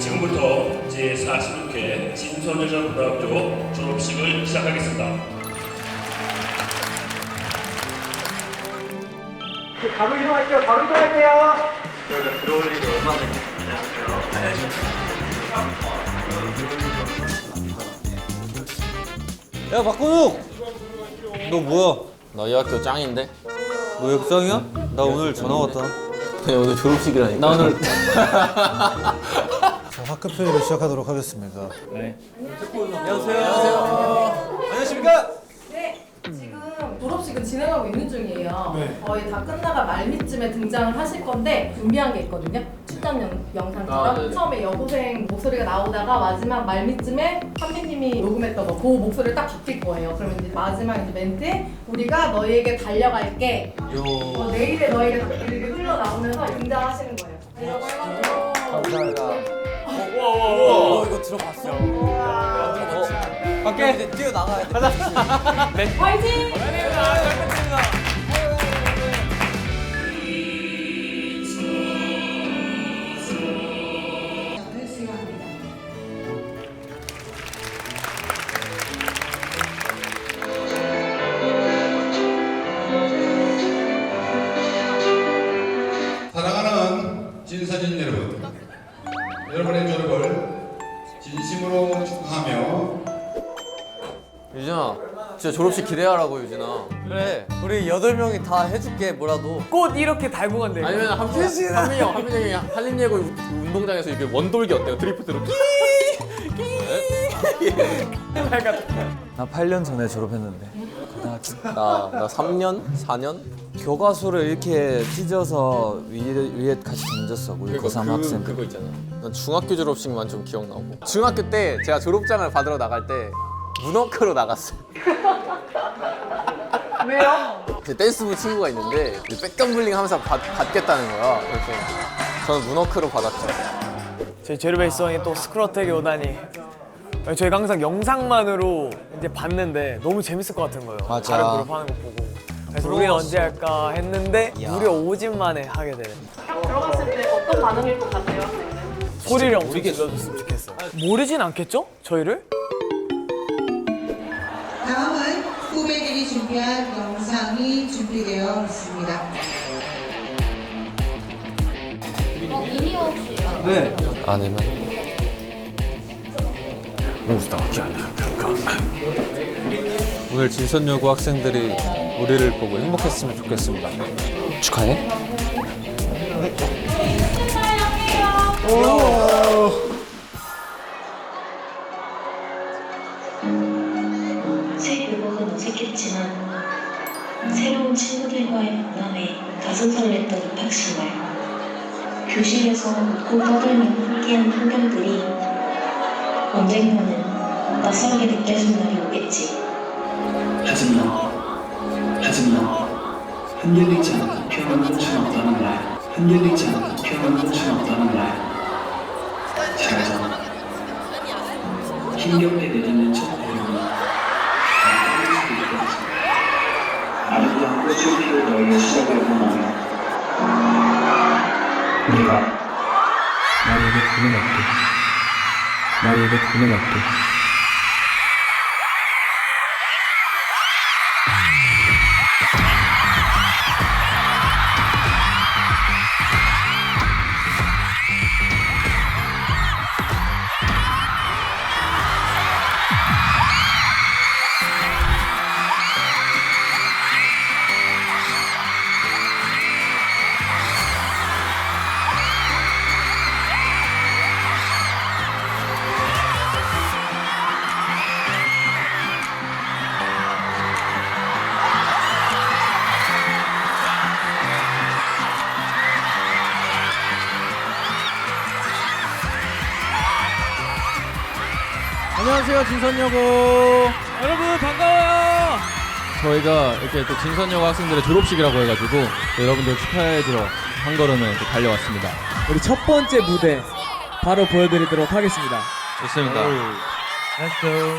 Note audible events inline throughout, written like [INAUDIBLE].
지금부터 제46회 진선여자고등학교 졸업식을 시작하겠습니다. 바로 이동할게요. 바로 이동할게요. 야 박건욱! 너 뭐야? 나 이 학교 짱인데? 너 역장이야? 나 오늘 전화 왔다 네, 오늘 졸업식이라니까. 나 오늘 자, [LAUGHS] 학급 회의를 시작하도록 하겠습니다 안녕하십니까? 네, 지금 졸업식은 진행하고 있는 중이에요. 거의 다 끝나가 말미쯤에 등장을 하실 건데 준비한 게 있거든요. 출장 영, 영상처럼 아. 처음에 여고생 목소리가 나오다가 마지막 말미쯤에 선배님이 녹음했던 거, 그 목소리를 딱 바뀔 거예요. 그러면 이제 마지막 이제 멘트에 우리가 너희에게 달려갈게. 어, 내일의 너희에게 달려갈게 이렇게 흘러나오면서 등장하시는 거예요. 달려가요. 감사합니다 어, 이거 들어봤어? 밖에 이제 뛰어나가야 돼. [LAUGHS] 화이팅! 유진아, 진짜 졸업식 기대하라고 유진아. 그래. 우리 여덟 명이 다 해줄게 뭐라도. 꽃 이렇게 달고 간대. 아니면 한민 한민이 형, 한민이 형이 한림예고 운동장에서 이렇게 원돌기 어때요? 드리프트로. 나 8년 전에 졸업했는데. 나, 나 3년? 4년? 교과서를 이렇게 찢어서 위에, 위에 같이 던졌어. 우리 그러니까 고3 그, 학생. 그거 있잖아. 난 중학교 졸업식만 좀 기억나고. 중학교 때 제가 졸업장을 받으러 나갈 때 문어크로 나갔어요. [LAUGHS] 왜요? 제 댄스부 친구가 있는데 백덤블링 하면서 받, 받겠다는 거야. 그래서 저는 문어크로 받았죠. 저희 제르베이스원이 또 스크러텍에 오다니. 저희가 항상 영상만으로 이제 봤는데 너무 재밌을 것 같은 거예요. 맞아. 다른 그룹 하는 거 보고. 그래서 우리는 언제 할까 했는데 무려 5집 만에 하게 되는. 딱 들어갔을 때 어떤 반응일 것 같아요? 소리를 엄청 질러줬으면 좋겠어. 모르진 않겠죠? 저희를? 다음은 후배들이 준비한 영상이 준비되어 있습니다. 아니면 오늘 진선여고 학생들이 우리를 보고 행복했으면 좋겠습니다. 축하해. 새 떠들며 함께한 풍경들이 언젠가는 낯설게 느껴질 날이 오겠지. 하지만 하지만 흔들리지 않고 피어난 꽃은 없다는 말 흔들리지 않고 피어난 꽃은 없다는 말 잘하잖아 힘겹게 내딛는 첫 배움이 날 떠날 수도 있겠지. 아름다운 꽃을 피워 너에게 시작하고 나면 내가 나에게 없게. 나에게 없게 안녕하세요 진선여고. 여러분 반가워요. 저희가 이렇게 또 진선여고 학생들의 졸업식이라고 해가지고 또 여러분들 축하해주러 한 걸음에 또 달려왔습니다. 우리 첫 번째 무대 바로 보여드리도록 하겠습니다. 좋습니다. Let's go.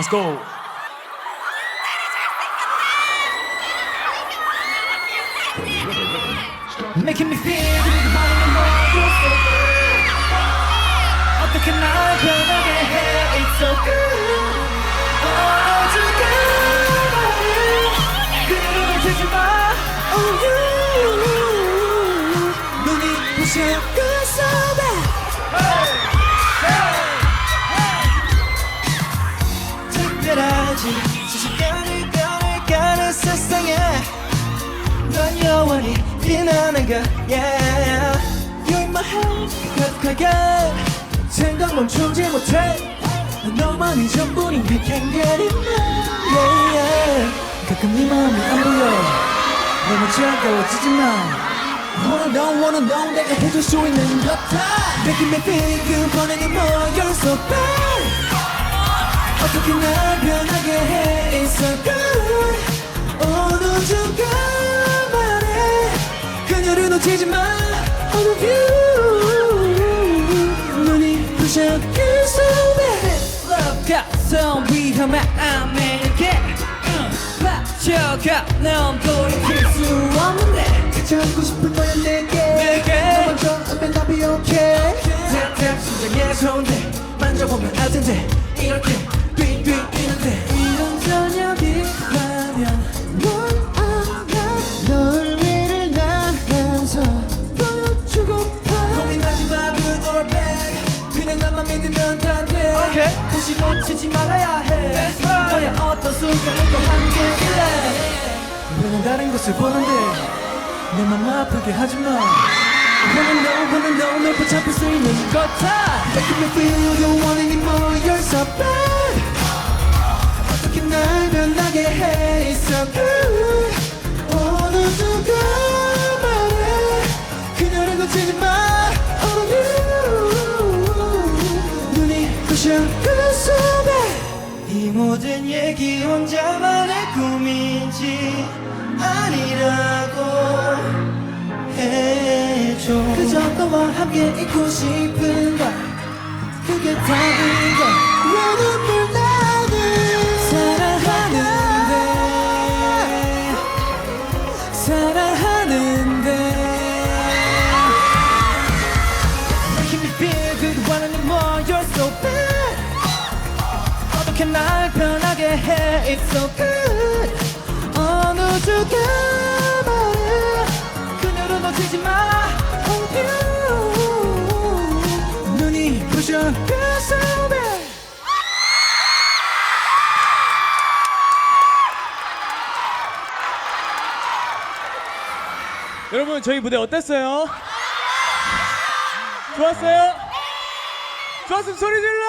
[LAUGHS] Let's go. Making me feel 어떻게 날 영원히 빛나는 거 yeah. You're my heart 격하게 생각 멈추지 못해. 넌 너만이 전부니 We can't get enough yeah, yeah. 가끔 네 마음이 안 보여 너무 차가워지지 마 Wanna know, wanna know 내가 해줄 수 있는 것다 Making me feel 그 번에는 뭐 You're so bad 어떻게 날 변하게 해 It's so good 어느 순간 말해 그녀를 놓치지 마 All of you 눈이 부셔 그속 가성 위험해 아메리게 빠져가 넌 돌이킬 수 없는데 하고 싶은 거야 내게. 너만 좋으면 I'll be okay. 탁탁 심장에 손대 만져보면 알 텐데 이렇게 놓치지 말아야 해. 너의 어떤 또 함께일래 우리는 다른 것을 보는데 내 맘 아프게 하지마 Wanna know, wanna know 널 붙잡을 수 있는 거다. Making me feel you want anymore You're so bad. 어떻게 날 변하게 해 It's so good. 어느 순간 말해 그녀를 놓치지 마. Of you. 눈이 부셔 모든 얘기 혼자만의 꿈인지 아니라고 해줘. 그저 너와 함께 있고 싶은 걸. 그게 답인 걸 so good. 어느 말해. 그녀를 놓치지 마. Oh you. 눈이 부셔. 그 속에. 여러분 저희 무대 어땠어요? 좋았어요? 좋았으면 소리 질러!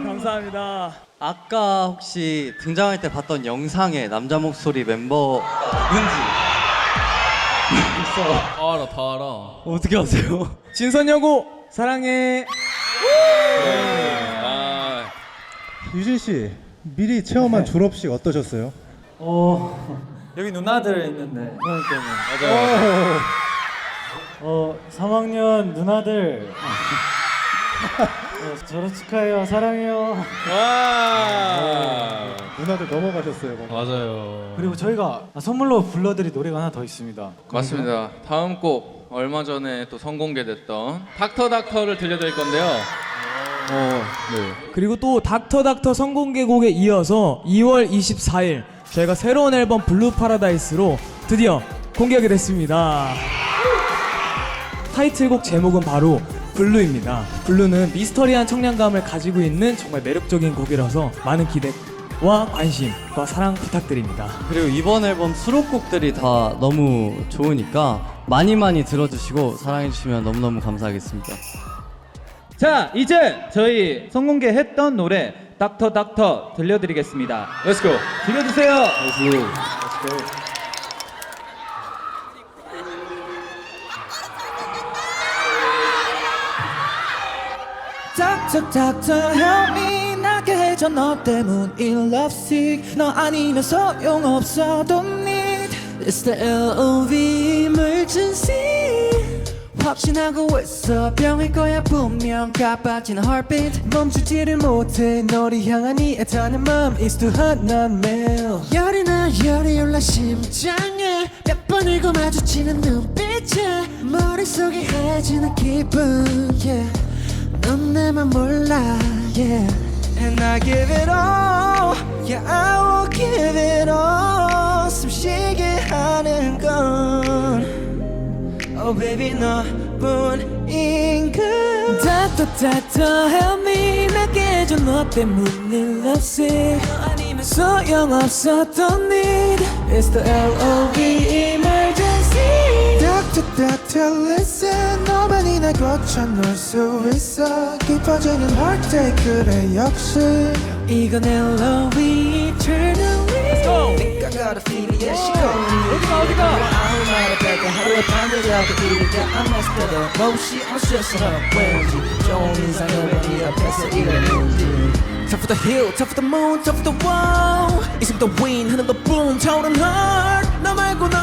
아, 감사합니다. 아까 혹시 등장할 때 봤던 영상에 남자 목소리 멤버 누군지 다 알아 다 알아 어떻게 아세요? 진선여고 사랑해. 아 유진 씨 미리 체험한 졸업식 어떠셨어요? 어 여기 누나들 있는데 그러니까요. 어 3학년 누나들 [LAUGHS] 어, 졸업 축하해요. 사랑해요. 와. 누나들 넘어가셨어요 방금. 맞아요. 그리고 저희가 선물로 불러드릴 노래가 하나 더 있습니다. 맞습니다. 다음 곡 얼마 전에 또 선공개됐던 닥터 닥터를 들려드릴 건데요. 어, 네. 그리고 또 닥터 닥터 선공개곡에 이어서 2월 24일 저희가 새로운 앨범 블루 파라다이스로 드디어 공개하게 됐습니다. 타이틀곡 제목은 바로 블루입니다. 블루는 미스터리한 청량감을 가지고 있는 정말 매력적인 곡이라서 많은 기대와 관심과 사랑 부탁드립니다. 그리고 이번 앨범 수록곡들이 다 너무 좋으니까 많이 많이 들어주시고 사랑해주시면 너무너무 감사하겠습니다. 자, 이제 저희 선공개 했던 노래 닥터 닥터 들려드리겠습니다. Let's go 들려주세요. Doctor, help me 나게 해줘 너 때문인 lovesick 너 아니면 소용없어 don't need It's the LOV emergency. 확신하고 있어 병일 거야 분명 가빠진 heartbeat. 멈추지를 못해 너를 향한 이 애타는 마음 It's too hot not 매일 열이 나 열이 올라 심장에 몇 번이고 마주치는 눈빛에 머릿속이 하얘지는 기분 yeah. 넌 내맘 몰라 yeah. And I give it all Yeah I will give it all 숨쉬게 하는 건 Oh baby 너뿐인가 다떠다떠 help me 내게 줘너 때문에 lovesick 아니면 소용없어 don't need It's the L.O.V. doctor listen 너만이 날 고쳐 놓을 수 있어 깊어지는 heartache 그래 역시 이건 L.O.V. eternally Let's go Think I got a feeling yeah she gon' 어디가 어디가 아무 말 없을까 하루에 밤이라도 일을까 I'm messed up 몹시 어시어서 왠지 좋은 인상을 보니 옆에서 이러는지 Top of the hill, top of the moon, top of the wall 이승도 wind, 하늘 더 boom, 타오른 heart 너 말곤 없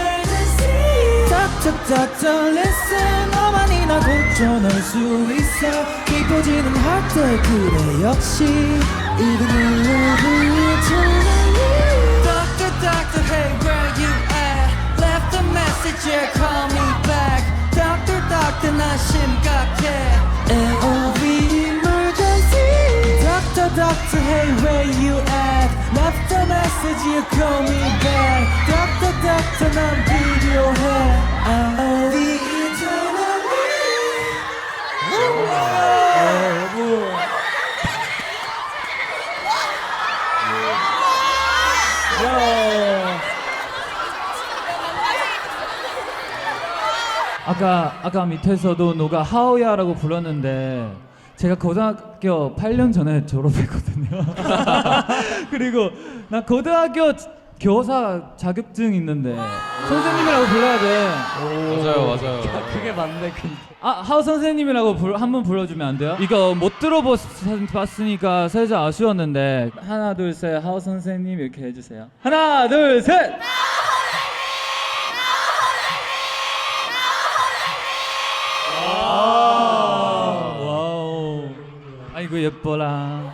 Doctor, doctor, listen 너만이 나 고쳐 넣을 수 있어 깊어지는 heartache 그래 역시 이건 L.O.V. eternally Doctor, doctor, hey where you at Left a message, yeah call me back Doctor, doctor 나 심각해 L.O.V. emergency Doctor, doctor, hey where you at Left a message, you call me back Doctor, doctor 난 필요해 L.O.V. eternally 아까 아까 밑에서도 누가 하오야라고 불렀는데 제가 고등학교 8년 전에 졸업했거든요. [LAUGHS] 그리고 나 고등학교 교사 자격증 있는데 선생님이라고 불러야 돼. 맞아요, 맞아요. 그게 맞네 근데 아 하우 선생님이라고 불, 한번 불러주면 안 돼요? 이거 못 들어봤으니까 살짝 아쉬웠는데 하나 둘 셋 하우 선생님 이렇게 해주세요. 하나 둘 셋. 아이고 예뻐라.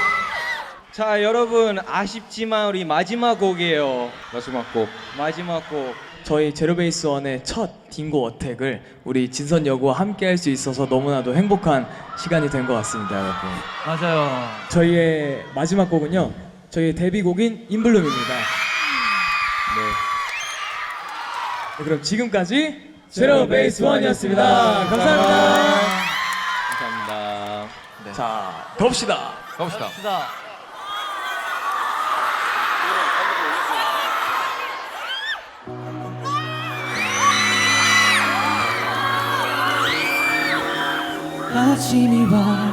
[LAUGHS] 자 여러분 아쉽지만 우리 마지막 곡이에요. 마지막 곡. 마지막 곡. 저희 제로베이스 원의 첫 딩고 어택을 우리 진선 여고와 함께 할 수 있어서 너무나도 행복한 시간이 된 것 같습니다 여러분. 맞아요. 저희의 마지막 곡은요 저희의 데뷔곡인 인블룸입니다. 네. 네, 그럼 지금까지 제로베이스 원이었습니다. 감사합니다 자 가봅시다. 가봅시다. 아침이 와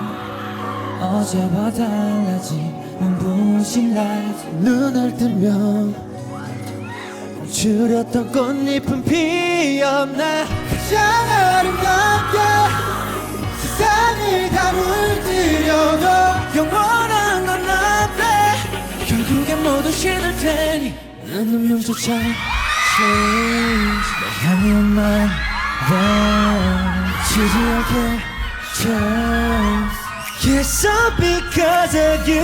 어제와 달라진 눈부신 날 눈을 뜨면 줄였던 꽃잎은 피었나 가장 아름답게 세상 을 다 물들여도 영원한 건 없대. 결국엔 모두 신을 테니 난 운명조차 change 널 향해 만 치지 않게 chance Yes, all because of you.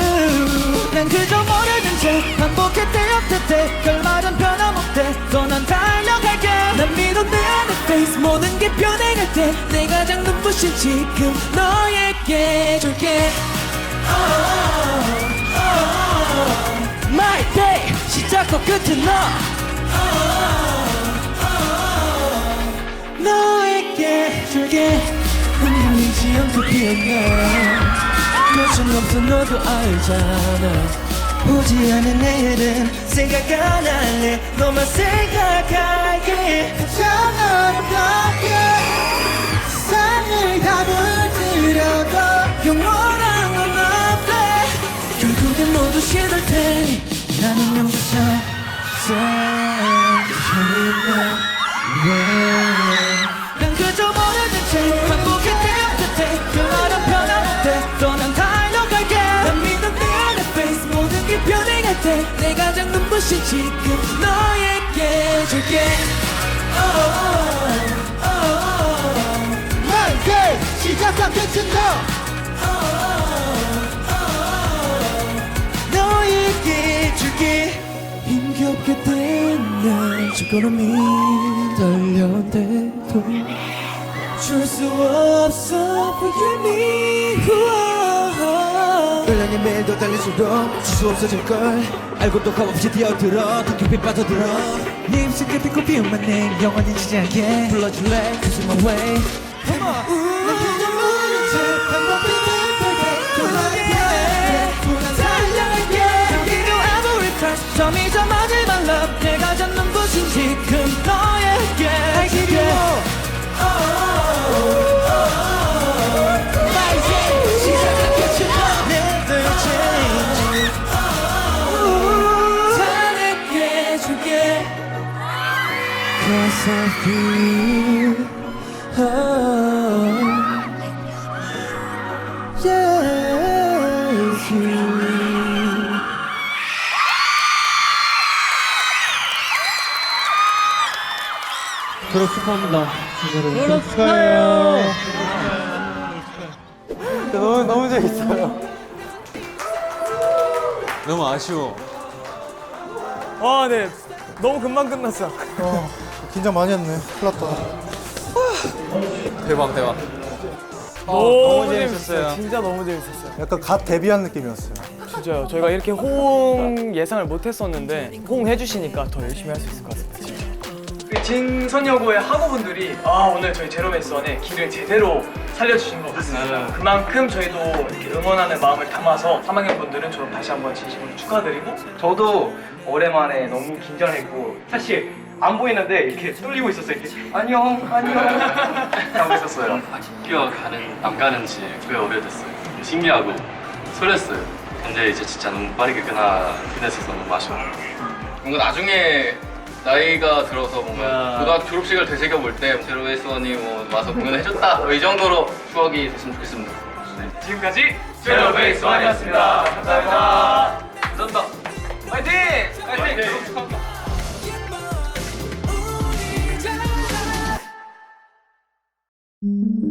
난 그저 모르 는채 반복했대 없댔대 결말은 변함없대. 또난 달려갈게. 난 믿어 내 안에 face. 모든 게 변해갈 때 내가 가장 눈부신 지금 너에게 줄게. My day. 시작과 끝은 너. 너에게 줄게. 흔들리지 않고 피어나 요즘 없어 너도 알잖아 오지 않은 내일은 생각 안 할래. 너만 생각할게. 걱정 없던 세상을 다 버티려도 영원한 건 없대. 결국엔 모두 시들 테니 나는 용서사 사랑해 눈부신 지금 너에게 줄게. 만세 시작한 끝은 너 너에게 줄게. 힘겹게 된날 주거름이 떨려대도 줄 수 없어 Forgive me 연락의 매일도 달릴수록 줄수 없어질걸. 알고 또 겁없이 뛰어들어. 더 깊이 빠져들어. 네 입술 끝에 꽃피우만 내 영원히 지지 않게. 불러줄래? Cause my way. Come on. every first 점이자 마지막 love. 내가 잡는 곳인 지 Cause I feel oh, Yes you 졸업 축하합니다. 진짜로. 졸업 축하해요. 너무 너무 재밌어요. 너무 아쉬워. 와, 네. 너무 금방 끝났어. 어, 긴장 많이 했네. 큰일 났다. 대박 대박. 너무, 너무 재밌었어요. 진짜 너무 재밌었어요. 약간 갓 데뷔한 느낌이었어요. 진짜요. 저희가 이렇게 호응 예상을 못 했었는데 호응해 주시니까 더 열심히 할 수 있을 것 같습니다. 진짜. 진선여고의 학우분들이 아 오늘 저희 제로메이스원의 길을 제대로 살려주신 것 같습니다. 그만큼 저희도 이렇게 응원하는 마음을 담아서 3학년 분들은 졸업 다시 한번 진심으로 축하드리고 저도 오랜만에 너무 긴장했고 사실 안 보이는데 이렇게 뚫리고 있었어요. 이렇게 안녕 안녕 하고 있었어요. 학교가 가는 안 가는지 꽤 오래됐어요. 신기하고 설렜어요. 근데 이제 진짜 너무 빠르게 끝나 끝냈어서 너무 아쉬워요. 뭔가 나중에 나이가 들어서 뭔가 고등학교 졸업식을 되새겨 볼때 제로베이스원이 뭐 와서 공연해줬다 뭐이 정도로 추억이 됐으면 좋겠습니다. 지금까지 제로베이스 원이었습니다. 감사합니다. 감사합니다. Mm-hmm.